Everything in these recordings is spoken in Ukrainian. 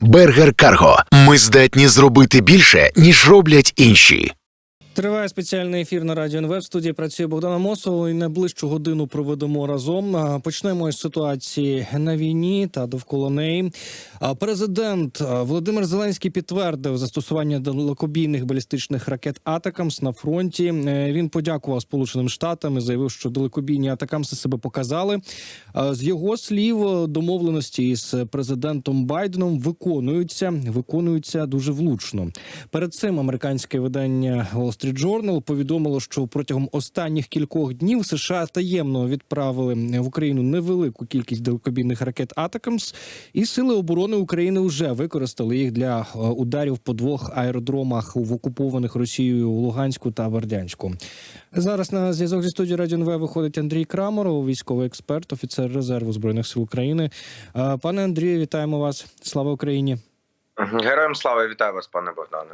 Бергер Карго. Ми здатні зробити більше, ніж роблять інші. Триває спеціальний ефір на радіо НВ. В студії працює Богдана Мосова. І найближчу годину проведемо разом. Почнемо із ситуації на війні та довкола неї. Президент Володимир Зеленський підтвердив застосування далекобійних балістичних ракет Атакамс на фронті. Е, Він подякував Сполученим Штатам і заявив, що далекобійні Атакамси себе показали. З його слів, домовленості із президентом Байденом виконуються, виконуються дуже влучно. Перед цим американське видання Wall Street Journal повідомило, що протягом останніх кількох днів США таємно відправили в Україну невелику кількість далекобійних ракет Атакамс, і сили оборони України вже використали їх для е, ударів по двох аеродромах в окупованих Росією Луганську та Вердянську. Зараз на зв'язок зі студією Радіо НВ виходить Андрій Крамаров, військовий експерт, офіцер резерву збройних сил України. Е, Пане Андрію, вітаємо вас! Слава Україні! Героям слава вітаю вас, пане Богдане.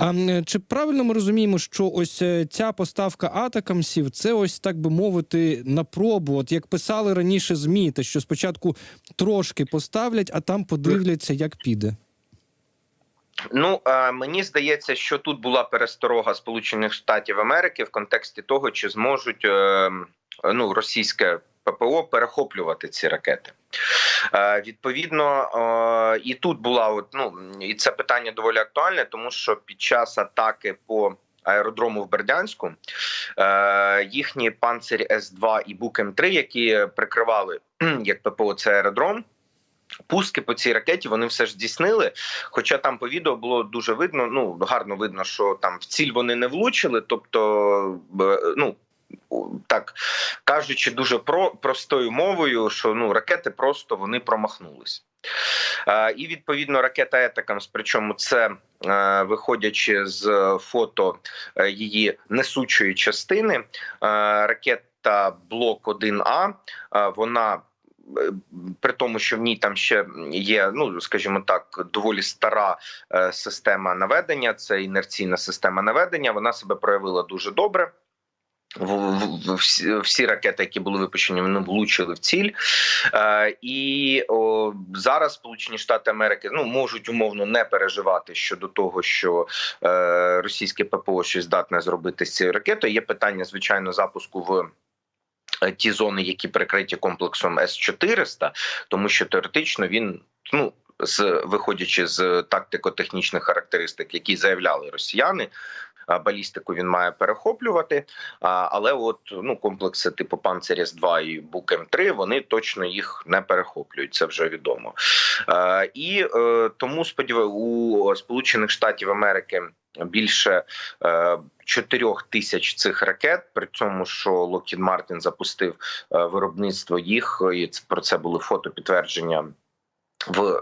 А чи правильно ми розуміємо, що ось е, ця поставка атакамсів це ось так би мовити на пробу? От як писали раніше змі, те, що спочатку трошки поставлять, а там подивляться, як піде. Ну е, мені здається, що тут була пересторога Сполучених Штатів Америки в контексті того, чи зможуть е, ну російське ППО перехоплювати ці ракети. Е, відповідно, е, і тут була от, ну і це питання доволі актуальне, тому що під час атаки по аеродрому в Бердянську е, їхні панцирі С-2 і Бук М3, які прикривали як ППО цей аеродром. Пуски по цій ракеті вони все ж здійснили. Хоча там по відео було дуже видно, ну гарно видно, що там в ціль вони не влучили. Тобто, ну так кажучи, дуже про простою мовою, що ну ракети просто вони промахнулись. І відповідно ракета Етакамс, причому це е, виходячи з фото е, її несучої частини, е, ракета блок 1А, е, вона при тому, що в ній там ще є, ну скажімо так, доволі стара система наведення, це інерційна система наведення. Вона себе проявила дуже добре. Всі, ракети, які були випущені, вони влучили в ціль. Е, і зараз Сполучені Штати Америки ну можуть умовно не переживати щодо того, що е, російське ППО щось здатне зробити з цією ракетою. Є питання, звичайно, запуску в. е, Ті зони, які прикриті комплексом С-400, тому що теоретично він ну з виходячи з тактико-технічних характеристик, які заявляли росіяни, балістику він має перехоплювати. Але от ну комплекси типу Панцеріс 2 і Бук М3, вони точно їх не перехоплюють. Це вже відомо. І е, тому сподіваюся, у Сполучених Штатів Америки. Більше е, тисяч цих ракет, при цьому, що Lockheed Martin запустив е, виробництво їх, і про це були фото підтвердження в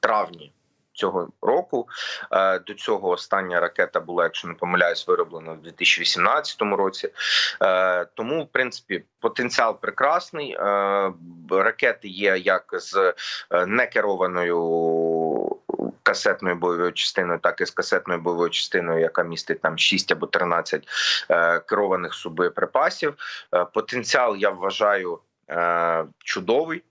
травні цього року. Е, До цього остання ракета була, якщо не помиляюсь, вироблена в 2018 році. Е, Тому, в принципі, потенціал прекрасний. Е, Ракети є як з некерованою касетною бойовою частиною, так і з касетною бойовою частиною, яка містить там 6 або 13 е, керованих субоєприпасів. Е, Потенціал я вважаю е, чудовий.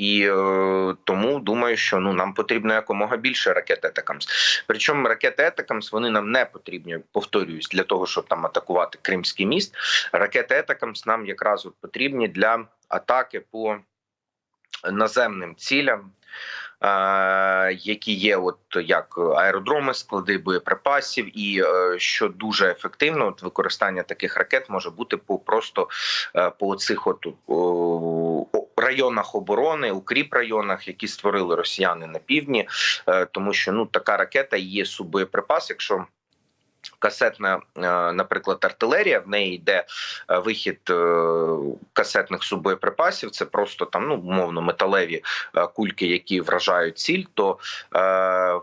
І е, тому думаю, що ну нам потрібно якомога більше ракет Етакамс. Причому ракети Етакамс вони нам не потрібні, повторююсь, для того, щоб там атакувати Кримський міст. Ракети Етакамс нам якраз от потрібні для атаки по наземним цілям. е, Які є, от як аеродроми, склади боєприпасів, і е, що дуже ефективно, от використання таких ракет може бути по просто е, по цих от районах оборони, укріп районах, які створили росіяни на півдні, е, тому що ну така ракета є субоєприпас, якщо. Касетна, е, наприклад, артилерія в неї йде е, вихід касетних субоєприпасів. Це просто там ну умовно металеві кульки, які вражають ціль. То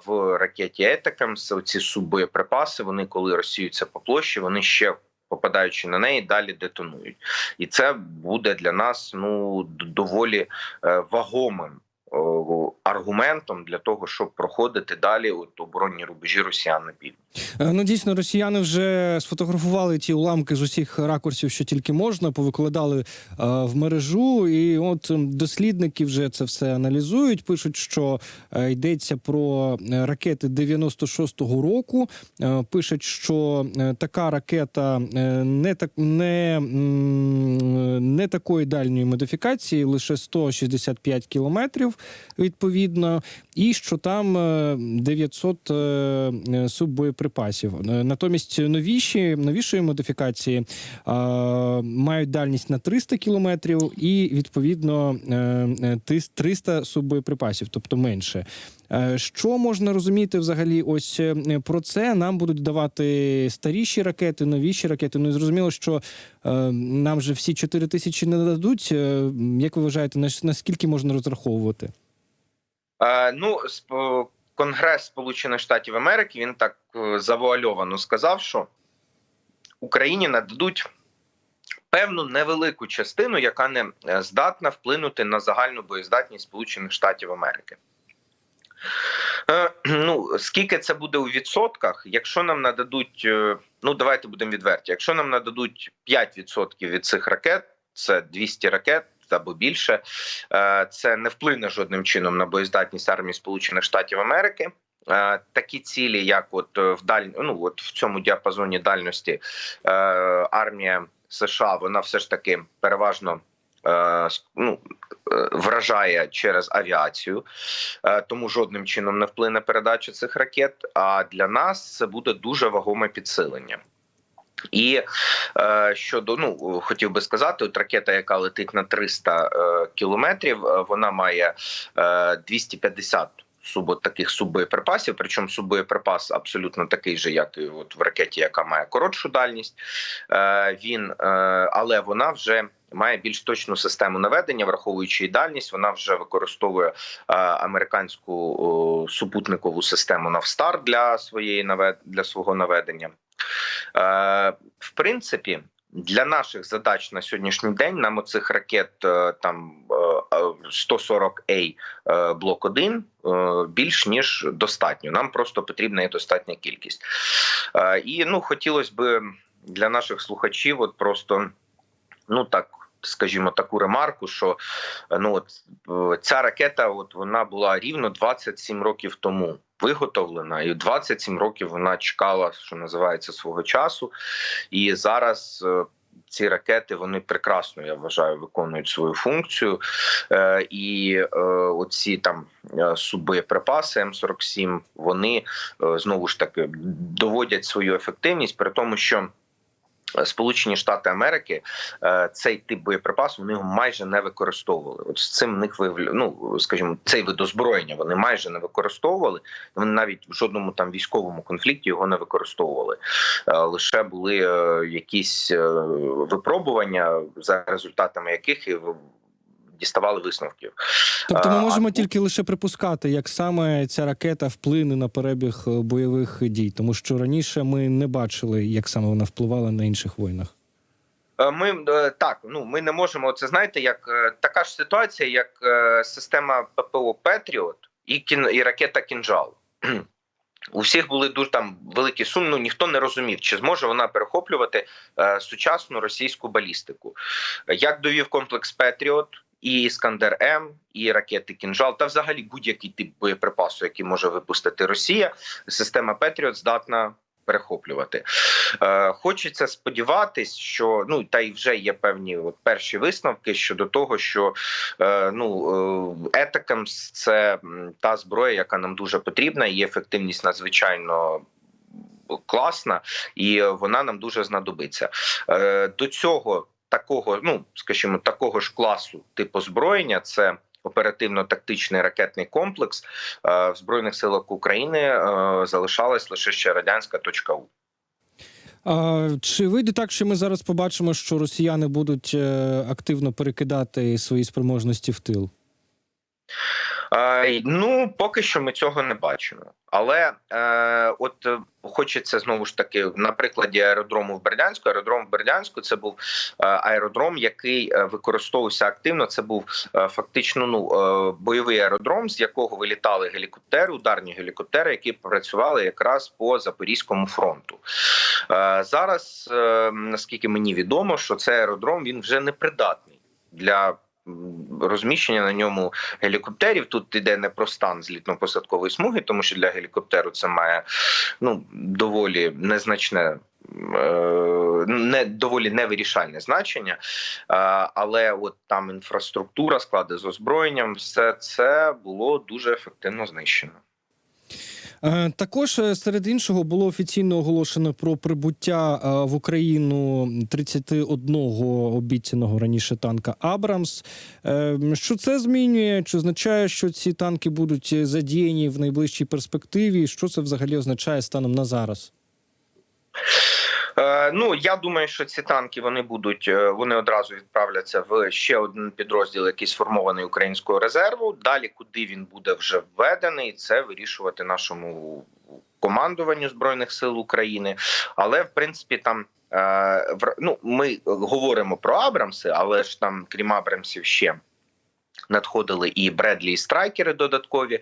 в ракеті Етакамс ці субоєприпаси, вони коли розсіються по площі, вони ще попадаючи на неї, далі детонують, і це буде для нас ну доволі е, вагомим о, аргументом для того, щоб проходити далі от оборонні рубежі росіян на півдні. Е, Ну дійсно, росіяни вже сфотографували ті уламки з усіх ракурсів, що тільки можна, повикладали е, в мережу. І от ем, дослідники вже це все аналізують. Пишуть, що е, йдеться про ракети 96-го року. Пишуть, що така ракета не так не, не такої дальньої модифікації, лише 165 кілометрів, відповідно, і що там е, 900 е, е, суббоєприпасів. Е, Натомість новіші новішої модифікації мають дальність на 300 кілометрів і відповідно е, е, тис- 300 суббоєприпасів, тобто менше. Що можна розуміти взагалі? Ось про це нам будуть давати старіші ракети, новіші ракети. Ну і зрозуміло, що нам же всі 4 тисячі не дадуть. Як ви вважаєте, наскільки можна розраховувати? Е, ну, Конгрес Сполучених Штатів Америки він так е, завуальовано сказав, що Україні нададуть певну невелику частину, яка не е, здатна вплинути на загальну боєздатність Сполучених Штатів Америки. Ну, скільки це буде у відсотках? Якщо нам нададуть, ну давайте будемо відверті. Якщо нам нададуть 5% від цих ракет, це 200 ракет або більше, е, це не вплине жодним чином на боєздатність армії Сполучених Штатів Америки. Е, Такі цілі, як от е, в даль... ну, от в цьому діапазоні дальності армія США, вона все ж таки переважно ну, вражає через авіацію, тому жодним чином не вплине передача цих ракет. А для нас це буде дуже вагоме підсилення. І е, щодо ну хотів би сказати, от ракета, яка летить на 300 е, кілометрів, е, вона має е, 250 суб таких суббоєприпасів. Причому суббоєприпас абсолютно такий же, як і от в ракеті, яка має коротшу дальність. Е, він, е, але вона вже має більш точну систему наведення, враховуючи і дальність. Вона вже використовує е, американську о, супутникову систему Навстар для своєї навед... для свого наведення. Е, в принципі, для наших задач на сьогоднішній день нам оцих ракет е, там е, е, 140A е, блок 1 е, більш ніж достатньо. Нам просто потрібна є достатня кількість. І ну хотілося б для наших слухачів, от просто ну так. Скажімо, таку ремарку, що е, ну от е, ця ракета, от вона була рівно 27 років тому виготовлена, і 27 років вона чекала, що називається свого часу. І зараз е, ці ракети вони прекрасно, я вважаю, виконують свою функцію. Е, і е, оці там е, суббоєприпаси М47, вони е, знову ж таки доводять свою ефективність, при тому, що. Сполучені Штати Америки е, цей тип боєприпасу вони його майже не використовували. От з цим них виявля... ну, скажімо, цей вид озброєння вони майже не використовували. Вони навіть в жодному там військовому конфлікті його не використовували. Е, Лише були е, якісь випробування, за результатами яких і діставали висновків. Тобто, ми можемо а- тільки лише припускати, як саме ця ракета вплине на перебіг е, бойових дій, тому що раніше ми не бачили, як саме вона впливала на інших воїнах. Е, Ми е, так, ну ми не можемо. Це знаєте, як така ж ситуація, як система ППО Петріот і кін і ракета Кінжал. У всіх були дуже там великі суми. Ну ніхто не розумів, чи зможе вона перехоплювати е, сучасну російську балістику. Як довів комплекс Петріот, і Іскандер М, і ракети Кінжал, та взагалі будь-який тип боєприпасу, який може випустити Росія, система Петріот здатна перехоплювати. Е, хочеться сподіватись, що ну та й вже є певні от перші висновки щодо того, що е, ну е, етакамс це та зброя, яка нам дуже потрібна, її ефективність надзвичайно. Класна, і вона нам дуже знадобиться. Е, до цього такого, ну скажімо, такого ж класу типу зброєння це оперативно-тактичний ракетний комплекс е, в збройних силах України е, залишалась лише ще радянська точка У. Чи вийде так, що ми зараз побачимо, що росіяни будуть е, активно перекидати свої спроможності в тил? Е, ну, поки що ми цього не бачимо. Але е, от е, хочеться знову ж таки на прикладі аеродрому в Бердянську. Аеродром в Бердянську це був е, аеродром, який використовувався активно. Це був фактично ну бойовий аеродром, з якого вилітали гелікоптери, ударні гелікоптери, які працювали якраз по Запорізькому фронту. Е, зараз, е, наскільки мені відомо, що цей аеродром він вже не придатний для. Розміщення на ньому гелікоптерів тут іде не про стан злітно-посадкової смуги, тому що для гелікоптеру це має ну доволі незначне. е, Не доволі невирішальне значення, Е, але от там інфраструктура, склади з озброєнням, все це було дуже ефективно знищено. Е, Також е, серед іншого було офіційно оголошено про прибуття е, в Україну 31 обіцяного раніше танка Абрамс. Що це змінює? Чи означає, що ці танки будуть задіяні в найближчій перспективі? Що це взагалі означає станом на зараз? Е, Ну я думаю, що ці танки вони будуть е, вони одразу відправляться в ще один підрозділ, який сформований українського резерву. Далі, куди він буде вже введений, це вирішувати нашому командуванню збройних сил України. Але в принципі там. е, Ну, ми говоримо про Абрамси, але ж там, крім Абрамсів, ще надходили і Бредлі, і страйкери додаткові.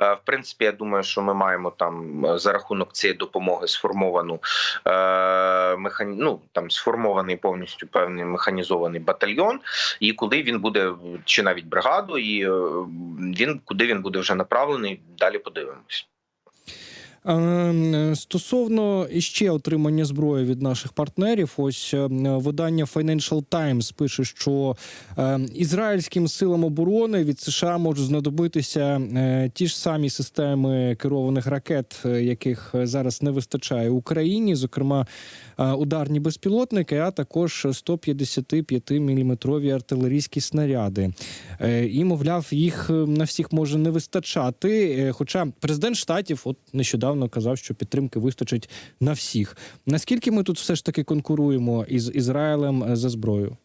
Е, В принципі, я думаю, що ми маємо там е, за рахунок цієї допомоги сформовану е, механі... ну, там сформований повністю певний механізований батальйон, і куди він буде, чи навіть бригаду, і е, він куди він буде вже направлений. Далі подивимось. Е, Стосовно іще отримання зброї від наших партнерів, ось е, видання Financial Times пише, що е, ізраїльським силам оборони від США можуть знадобитися е, ті ж самі системи керованих ракет, е, яких зараз не вистачає Україні, зокрема е, ударні безпілотники, а також 155 міліметрові артилерійські снаряди. Е, І, мовляв, їх е, на всіх може не вистачати. Е, Хоча президент штатів, от нещодавно казав, що підтримки вистачить на всіх. Наскільки ми тут все ж таки конкуруємо із Ізраїлем е, за зброю?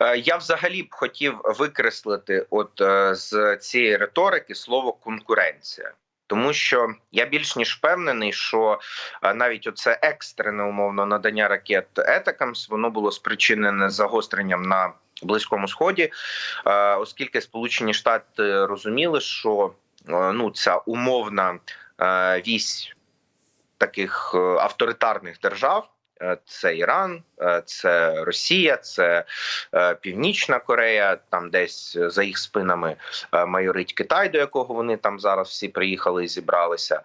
Е, Я взагалі б хотів викреслити, от е, з цієї риторики слово конкуренція. Тому що я більш ніж впевнений, що навіть оце екстрене умовно надання ракет Етакамс воно було спричинене загостренням на близькому сході, оскільки Сполучені Штати розуміли, що ну ця умовна вісь таких е, авторитарних держав. е, Це Іран, е, це Росія, це е, Північна Корея. Там десь за їх спинами е, майорить Китай, до якого вони там зараз всі приїхали і зібралися.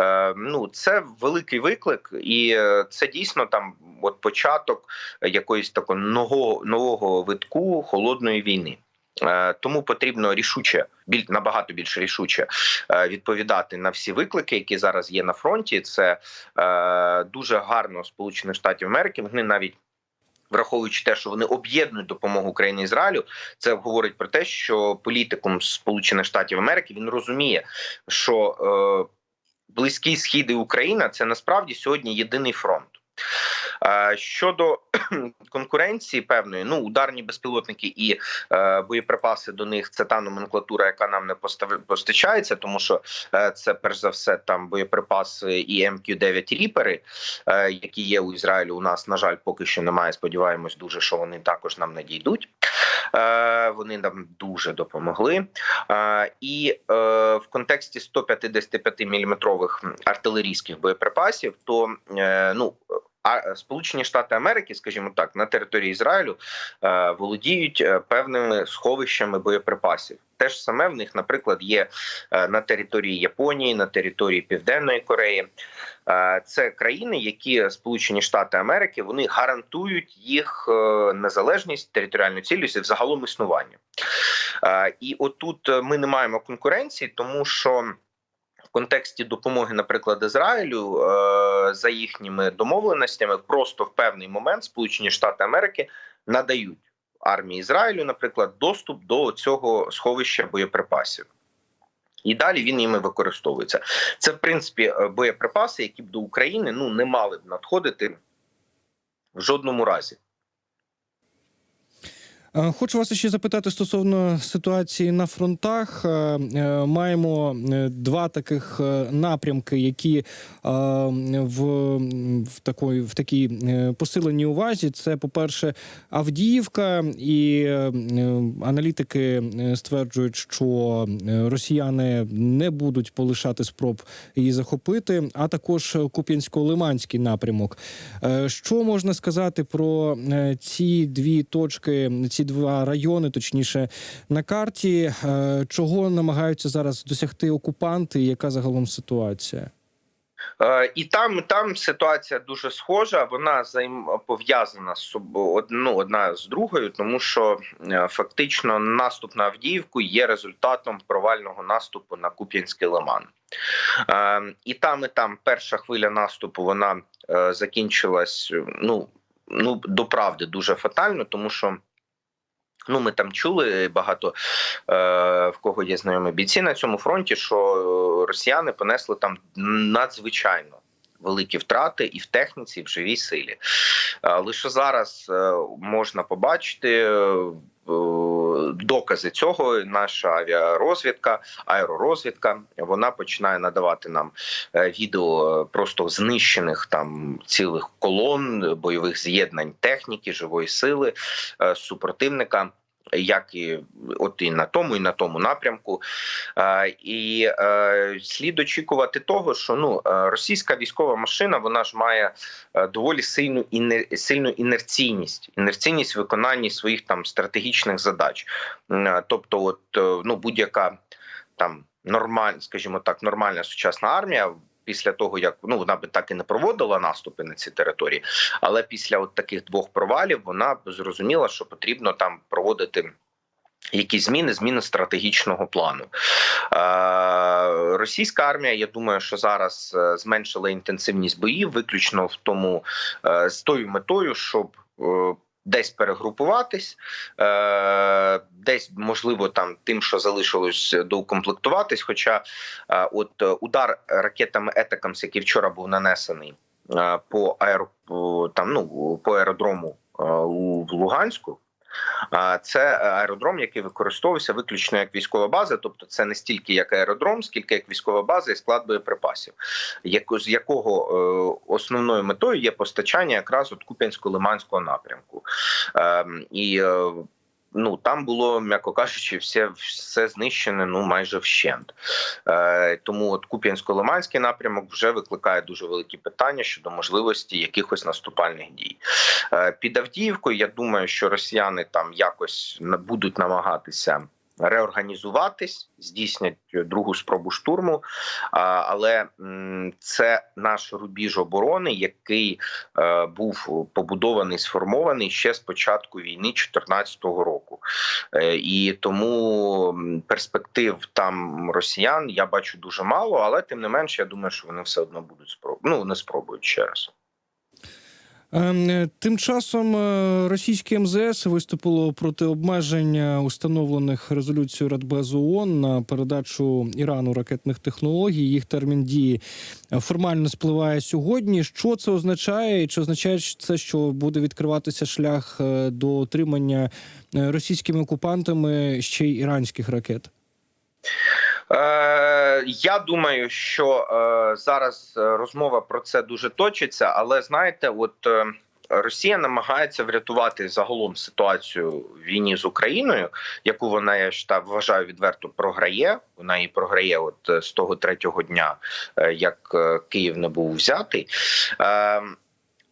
Е, Ну це великий виклик, і е, це дійсно там от початок якоїсь такого нового нового витку холодної війни. Е, Тому потрібно рішуче, біль набагато більш рішуче е, відповідати на всі виклики, які зараз є на фронті. Це е, дуже гарно Сполучених Штатів Америки. Вони навіть враховуючи те, що вони об'єднують допомогу Україні Ізраїлю, це говорить про те, що політикум Сполучених Штатів Америки він розуміє, що е, близький схід і Україна це насправді сьогодні єдиний фронт. Е, Щодо конкуренції певної, ну ударні безпілотники і е, боєприпаси до них це та номенклатура, яка нам не постачається, тому що е, це перш за все там боєприпаси і МК-9 ріпери, які є у Ізраїлю. У нас на жаль, поки що немає. Сподіваємось, дуже що вони також нам надійдуть. Вони нам дуже допомогли. І в контексті 155 мм артилерійських боєприпасів, то ну. А Сполучені Штати Америки, скажімо так, на території Ізраїлю е, володіють е, певними сховищами боєприпасів. Те ж саме в них, наприклад, є е, на території Японії, на території Південної Кореї. Е, Це країни, які Сполучені Штати Америки вони гарантують їх е, незалежність, територіальну цілість і взагалом існування. Е, І отут е, ми не маємо конкуренції, тому що. В контексті допомоги, наприклад, Ізраїлю е, за їхніми домовленостями, просто в певний момент Сполучені Штати Америки надають армії Ізраїлю, наприклад, доступ до цього сховища боєприпасів. І далі він ними використовується. Це, в принципі, е, боєприпаси, які б до України ну не мали б надходити в жодному разі. Е, Хочу вас ще запитати стосовно ситуації на фронтах. Е, е, Маємо два таких напрямки, які в, в такої в такій посиленій увазі. Це, по-перше, Авдіївка, і аналітики стверджують, що росіяни не будуть полишати спроб її захопити, а також Куп'янсько-Лиманський напрямок. Що можна сказати про ці дві точки, ці два райони, точніше, на карті? Е, Чого намагаються зараз досягти окупанти? Яка загалом ситуація? Е, І там, і там ситуація дуже схожа. Вона пов'язана з ну, одна з другою, тому що е, фактично наступ на Авдіївку є результатом провального наступу на Куп'янський лиман. І там, і там перша хвиля наступу вона закінчилась. Ну ну до правди дуже фатально, тому що. Ну, ми там чули багато е, в кого є знайомі бійці на цьому фронті, що росіяни понесли там надзвичайно великі втрати і в техніці, і в живій силі. Лише зараз е, можна побачити. е, Докази цього наша авіарозвідка, аеророзвідка, вона починає надавати нам е, відео просто знищених там цілих колон, бойових з'єднань техніки, живої сили супротивника. Як і от і на тому, і на тому напрямку, Е, і е, слід очікувати того, що ну е, російська військова машина вона ж має доволі сильну інер, сильну інерційність, інерційність в виконанні своїх там стратегічних задач. Тобто, от ну будь-яка там нормальна, скажімо так, нормальна сучасна армія. Після того, як ну вона би так і не проводила наступи на ці території, але після от таких двох провалів вона зрозуміла, що потрібно там проводити якісь зміни, зміни стратегічного плану. Е, російська армія, я думаю, що зараз е, зменшила інтенсивність боїв, виключно в тому е, з тою метою, щоб Десь перегрупуватись, е, десь можливо там тим, що залишилось доукомплектуватись. Хоча е, от е, удар ракетами Етакамс, який вчора був нанесений по аеро, там, ну, по аеродрому у Луганську. Це аеродром, який використовувався виключно як військова база, тобто це не стільки як аеродром, скільки як військова база і склад боєприпасів, з якого е, основною метою є постачання якраз от Куп'янсько-Лиманського напрямку. Ем, І е, ну там було, м'яко кажучи, все, все знищене ну майже вщент. Е, Тому от Куп'янсько-Лиманський напрямок вже викликає дуже великі питання щодо можливості якихось наступальних дій. Е, Під Авдіївкою я думаю, що росіяни там якось будуть намагатися. Реорганізуватись, здійснять другу спробу штурму, але це наш рубіж оборони, який е, був побудований, сформований ще з початку війни 2014 року. Е, І тому перспектив там росіян я бачу дуже мало, але тим не менш, я думаю, що вони все одно будуть спроб... Ну, вони спробують ще раз. Ем, е, Тим часом е, російське МЗС виступило проти обмеження установлених резолюцією Радбезу ООН на передачу Ірану ракетних технологій. Їх термін дії е, формально спливає сьогодні. Що це означає? Чи означає це, що буде відкриватися шлях до отримання російськими окупантами ще й іранських ракет? Е, я думаю, що е, зараз розмова про це дуже точиться, але знаєте, от е, Росія намагається врятувати загалом ситуацію в війні з Україною, яку вона я ж так вважаю відверто програє. Вона її програє, от з того третього дня, е, як е, Київ не був взятий. Е,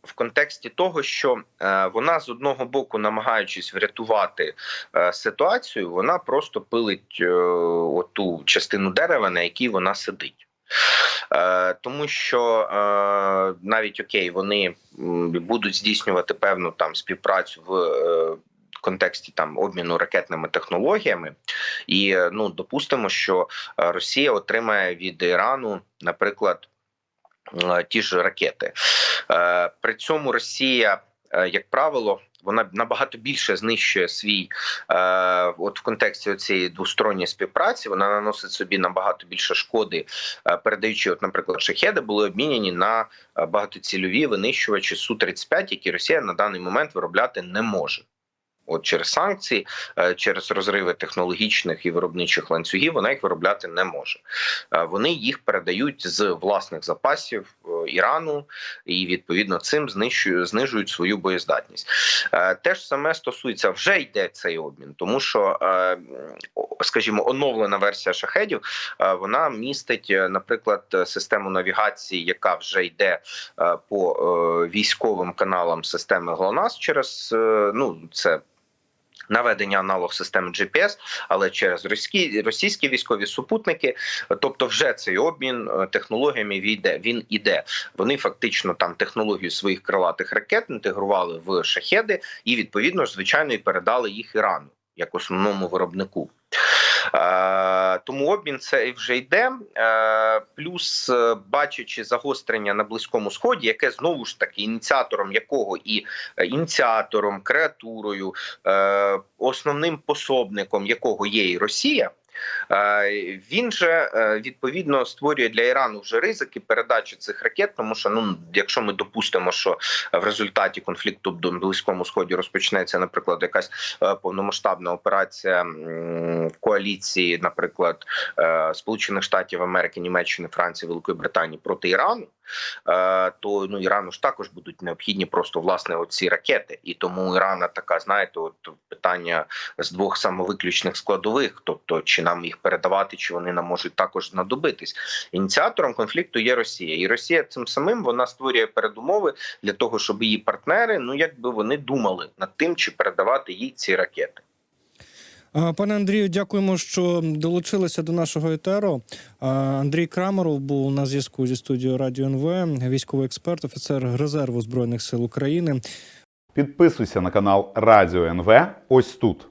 в контексті того, що е, вона з одного боку, намагаючись врятувати е, ситуацію, вона просто пилить е, оту частину дерева, на якій вона сидить. Тому що навіть окей, вони будуть здійснювати певну там співпрацю в е, контексті там обміну ракетними технологіями, і ну допустимо, що Росія отримає від Ірану, наприклад, ті ж ракети. Е, При цьому Росія, е, як правило, вона набагато більше знищує свій е, от в контексті цієї двосторонньої співпраці. Вона наносить собі набагато більше шкоди, е, передаючи, от, наприклад, шахеди були обміняні на е, багатоцільові винищувачі су 35 які Росія на даний момент виробляти не може. От через санкції, е, через розриви технологічних і виробничих ланцюгів, вона їх виробляти не може. Е, Вони їх передають з власних запасів е, Ірану і відповідно цим знищують, знижують свою боєздатність. Те ж саме стосується вже йде цей обмін, тому що, скажімо, оновлена версія шахедів вона містить, наприклад, систему навігації, яка вже йде по військовим каналам системи ГЛОНАСС через ну це. Наведення аналог системи GPS, але через російські, російські військові супутники, тобто, вже цей обмін е, технологіями війде. Він іде. Вони фактично там технологію своїх крилатих ракет інтегрували в шахеди і відповідно звичайно і передали їх Ірану як основному виробнику. Е, тому обмін це вже йде. Е, плюс, е, бачачи загострення на близькому сході, яке знову ж таки ініціатором якого і ініціатором, креатурою, основним пособником якого є і Росія. Е, Він же е, відповідно створює для Ірану вже ризики передачі цих ракет, тому що ну, якщо ми допустимо, що в результаті конфлікту на близькому сході розпочнеться, наприклад, якась е, повномасштабна операція коаліції, наприклад, Сполучених Штатів Америки, Німеччини, Франції, Великої Британії проти Ірану. Е, То ну Ірану ж також будуть необхідні просто власне оці ракети, і тому Ірана така, знаєте, от питання з двох самовиключних складових, тобто чи нам їх передавати, чи вони нам можуть також знадобитись. Ініціатором конфлікту є Росія, і Росія цим самим вона створює передумови для того, щоб її партнери, ну якби вони думали над тим, чи передавати їй ці ракети. Пане Андрію, дякуємо, що долучилися до нашого етеру. Андрій Краморов був на зв'язку зі студією Радіо НВ, військовий експерт, офіцер резерву збройних сил України. Підписуйся на канал Радіо НВ ось тут.